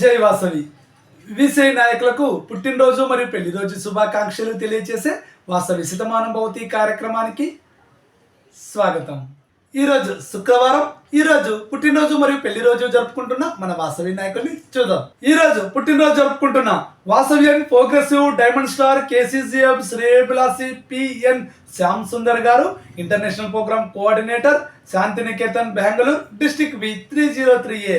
జై వాసవి విసే నాయకులకు పుట్టినరోజు మరియు పెళ్ళి రోజు శుభాకాంక్షలు తెలియజేసే వాసవి శతమానం భవతి కార్యక్రమానికి స్వాగతం. ఈరోజు శుక్రవారం ఈరోజు పుట్టినరోజు మరియు పెళ్ళి రోజు జరుపుకుంటున్న మన వాసవి నాయకుల్ని చూద్దాం. ఈ రోజు పుట్టినరోజు జరుపుకుంటున్న Vasavian progressive diamond star KCGF శ్రేయభిలాసి PN Shyam Sundar గారు international program coordinator Shantiniketan Bengaluru district V three zero three A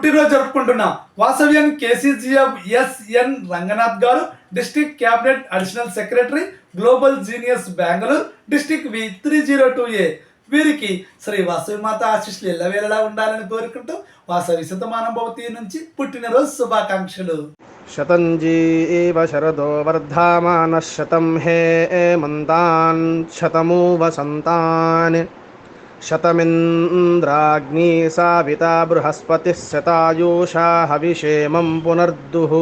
పుట్టినరోజు జరుపుకుంటున్నాం వాసవ్యం కేసీజీఎఫ్ ఎస్ఎన్ రంగనాథ్ గారు district cabinet additional secretary global genius Bengaluru district V three zero two A. వీరికి శ్రీ వాసవి మాత ఆశీస్సులు ఎల్లవేళలా ఉండాలని కోరుకుంటూ వాసవి శతమానుభవతి నుంచి పుట్టినరోజు శుభాకాంక్షలు. శతంజీ శరదో వర్ధమాన శతం హే మంతాన్ శతము వసంతాన్ शतमिन्द्राग्नी साविता बृहस्पतिः शतायुषा हविषेमं पुनर्दुः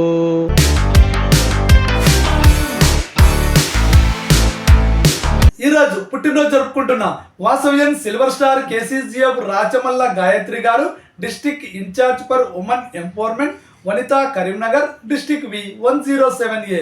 ఈ రోజు పుట్టినరోజు జరుపుకుంటున్న Vasavian silver star KCGF Rachamalla Gayatri garu district incharge for women empowerment Vanitha Karimnagar district V one zero seven A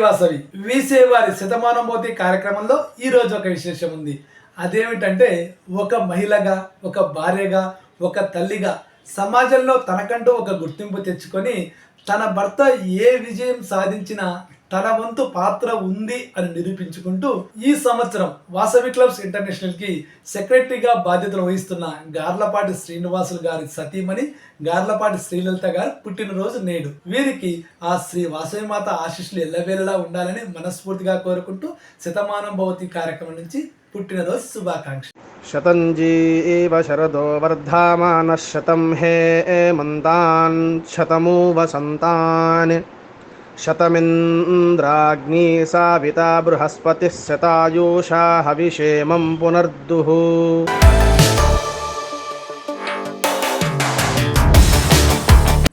Vasavi వీసే వారి శతమానమోతి కార్యక్రమంలో ఈ రోజు ఒక విశేషం ఉంది. అదేమిటంటే ఒక మహిళగా ఒక భార్యగా ఒక తల్లిగా సమాజంలో తనకంటూ ఒక గుర్తింపు తెచ్చుకొని తన భర్త ఏ విజయం సాధించినా తన వంతు పాత్ర ఉంది అని నిరూపించుకుంటూ ఈ సంవత్సరం వాసవి క్లబ్స్ ఇంటర్నేషనల్కి సెక్రటరీగా బాధ్యతలు వహిస్తున్న గార్లపాటి శ్రీనివాసులు గారి సతీమణి గార్లపాటి శ్రీలలిత గారు పుట్టినరోజు నేడు. వీరికి ఆ శ్రీ వాసవి మాత ఆశీస్సులు ఎల్లవేళలా ఉండాలని మనస్ఫూర్తిగా కోరుకుంటూ శతమానం భవతి కార్యక్రమం నుంచి పుట్టినరోజు శుభాకాంక్ష శతంజీ శరదో వర్ధమాన శతం హే మంతాన్ శతమూ వసంతాన్ शतमिन्द्राग्नी साविता बृहस्पतिः शतायुषा हविषेमं पुनर्दुः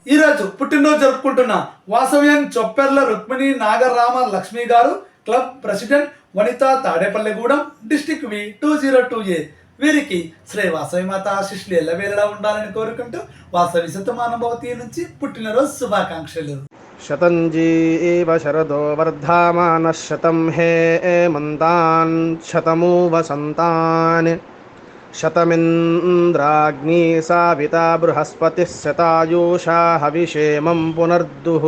ఈ రోజు పుట్టినరోజు జరుపుకుంటున్న వాసవ్యన్ చొప్పెర్ల Rukmini Nagarama Lakshmi garu club president Vanitha Tadepalligudem district V two zero two A వీరికి శ్రీ వాసవి మాత ఆశీస్సులు ఎల్లవేళలా ఉండాలని కోరుకుంటూ వాసవి శతమానభవతి నుంచి పుట్టినరోజు శుభాకాంక్షలు शतञ्जी एव शरदो वर्धामानः शतं हे एमन्तान् शतमु वसन्तान् शतमिन्द्राग्नी साविता बृहस्पतिः शतायुषा हविषेमं पुनर्दुः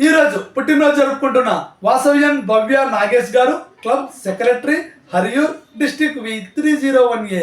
ఈ రోజు పుట్టినరోజు జరుపుకుంటున్న Vasavian Bhavya Nagesh garu club secretary Hariyur district V three zero one A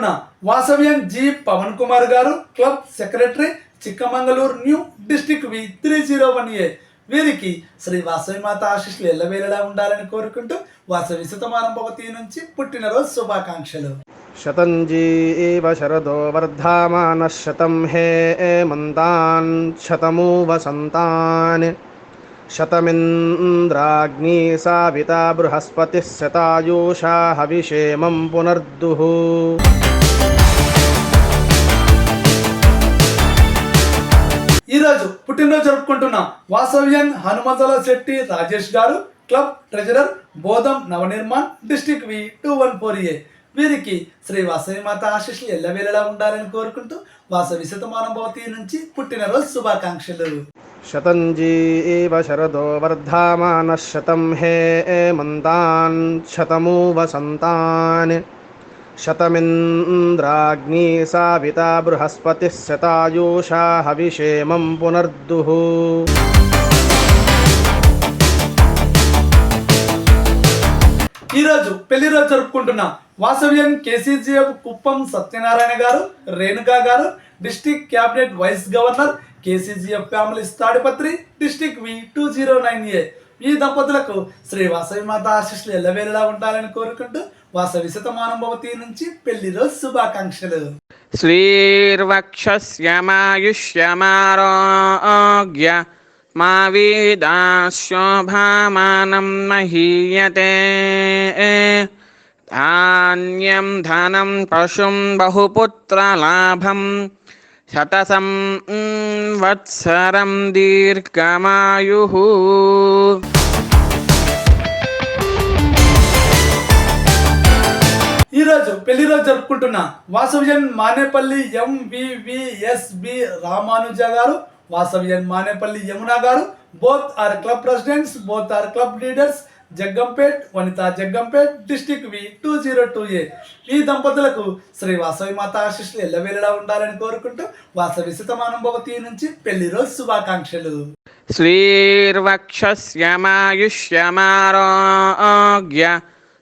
పేరున వాసవ్యం జి పవన్ కుమార్ గారు club secretary Chikkamagaluru new district V three zero one A. వీరికి శ్రీ వాసవి మాత ఆశీస్సులు ఎల్లవేళలా ఉండాలని కోరుకుంటూ వాసవి శతమానం భవతి నుంచి పుట్టినరోజు శుభాకాంక్షలు. శతం జీవ శరదో వర్ధమాన శతం హే మంతాన్ శతమూ వసంతాన్ శతమింద్రాగ్ని సావిత బృహస్పతి శతాయూషా హవిషేమం పునర్దుః. పుట్టినరోజు జరుపుకుంటున్న. వాసవ్యన్ హనుమంతల శెట్టి రాజేష్ గారు club treasurer Bodhan Navnirman district V two one four A. వీరికి శ్రీ వాసవి మాత ఆశీస్సులు ఎల్లవేళలా ఉండాలని కోరుకుంటూ వాసవి శతమానం భవతి నుంచి పుట్టినరోజు శుభాకాంక్షలు. శతంజీవ శరదో వర్ధామాన శతం హే మంతాన్ శతమూ వసంతాన్ శతమింద్రాగ్నీ సావితా బృహస్పతి శతాయూషా హవిషేమం పునర్దుః. ఈరోజు పెళ్ళి రోజు జరుపుకుంటున్న వాసవ్యం కేసీజీఎఫ్ కుప్పం సత్యనారాయణ గారు రేణుకా గారు district cabinet vice governor KCGF family Tadipatri district V two zero nine A. ఈ దంపతులకు శ్రీ వాసవి మాత ఆశీస్సులు ఎల్లవేళలా ఉండాలని కోరుకుంటూ వాసవి శతమానం భవతి నుంచి పెళ్ళిలో శుభాకాంక్షలు. శ్రీర్వక్షమాయుష్యమారోగ్య మా వీదాశోభామానం మహీయతే. ధాన్యం ధనం పశుం బహుపుత్రలాభం శతసం వత్సరం దీర్ఘమాయు. రోజు పెళ్ళి రోజు జరుపుకుంటున్న వాసవిజన్ మానేపల్లి ఎంవివిఎస్బి రామానుజ గారు వాసవ్యన్ మానేపల్లి యమున గారు both are club presidents both are club leaders Jaggampet Vanitha Jaggampet district V two zero two A ఈ దంపతులకు శ్రీ వాసవి మాత ఆశిష్లు ఎల్లవేళలా ఉండాలని కోరుకుంటూ వాసవి సితమానుభవతి నుంచి పెళ్ళి రోజు శుభాకాంక్షలు. శ్రీర్వక్ష శ్యమాయుష్యమారోగ్య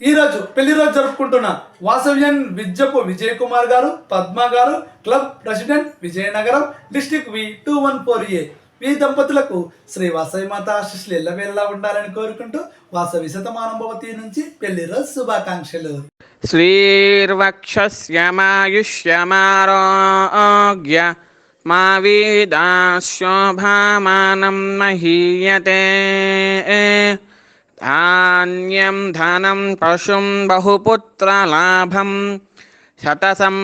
ఈరోజు పెళ్ళి రోజు జరుపుకుంటున్న వాసవ్యన్ విజయపు విజయ్ కుమార్ గారు పద్మ గారు club president Vizianagaram district V two one four A. ఈ దంపతులకు శ్రీ వాసవి మాత ఆశిష్లు ఎల్లవేళ్ళ ఉండాలని కోరుకుంటూ వాసవి శతమానుభవతి నుంచి పెళ్ళి రోజు శుభాకాంక్షలు. శ్రీర్వక్షమాయుష్యమారోగ్య మా వీదాశోభామానం మహీయతే. ధాన్యం ధనం పశుం బహుపుత్రలాభం శతసం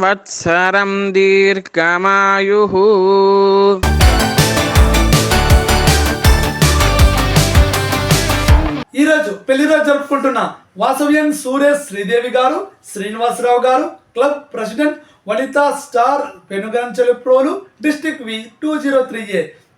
వత్సరం దీర్ఘమాయు ఈరోజు పెళ్ళిరోజు జరుపుకుంటున్న వాసవ్యం సూరేష్ శ్రీదేవి గారు శ్రీనివాసరావు గారు club president Vanitha star Penuganchiprolu district V two zero three A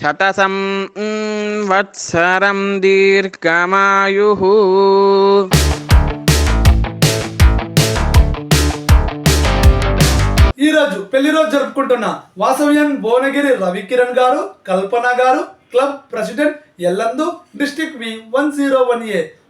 శతసం వత్సరం దీర్ఘమాయు. ఈరోజు పెళ్ళి రోజు జరుపుకుంటున్న వాసవ్యన్ భువనగిరి రవికిరణ్ గారు కల్పన గారు club president Yellandu district V one zero one A.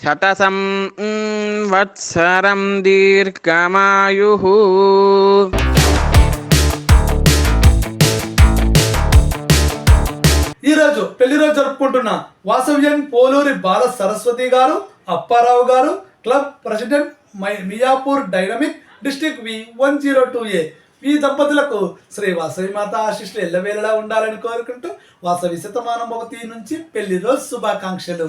శతసం వత్సరం దీర్ఘమాయు. ఈరోజు పెళ్ళి రోజు జరుపుకుంటున్న వాసవ్యం పోలూరి బాల సరస్వతి గారు అప్పారావు గారు club president Miyapur dynamic district V one zero two A. ఈ దంపతులకు శ్రీ వాసవి మాత ఆశిష్లు ఎల్లవేళలా ఉండాలని కోరుకుంటూ వాసవి శతమానం ఒకటి నుంచి పెళ్ళి రోజు శుభాకాంక్షలు.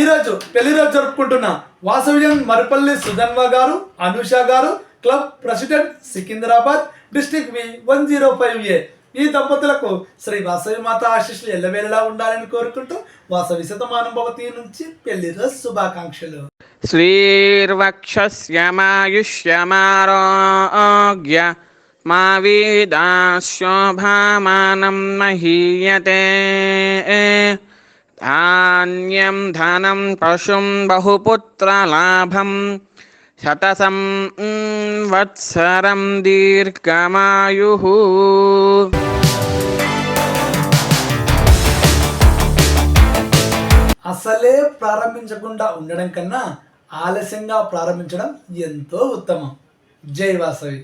ఈరోజు పెళ్ళి రోజు జరుపుకుంటున్న వాసవ్యం మరిపల్లి సుధన్వ గారు అనుష గారు club president Secunderabad district V one zero five A. ఈ దంపతులకు శ్రీ వాసవి మాత ఆశీస్సులు ఎల్లవేళలా ఉండాలని కోరుకుంటూ వాసవి శతమానుభవతి నుంచి పెళ్ళి రోజు శుభాకాంక్షలు. శ్రీర్వక్షమాయుష్యమారోగ్య మా వీదాశోభామానం మహీయతే. ధాన్యం ధనం పశుం బహుపుత్రలాభం శతసం వత్సరం దీర్ఘమాయు అసలే ప్రారంభించకుండా ఉండడం కన్నా ఆలస్యంగా ప్రారంభించడం ఎంతో ఉత్తమం. జై వాసవి.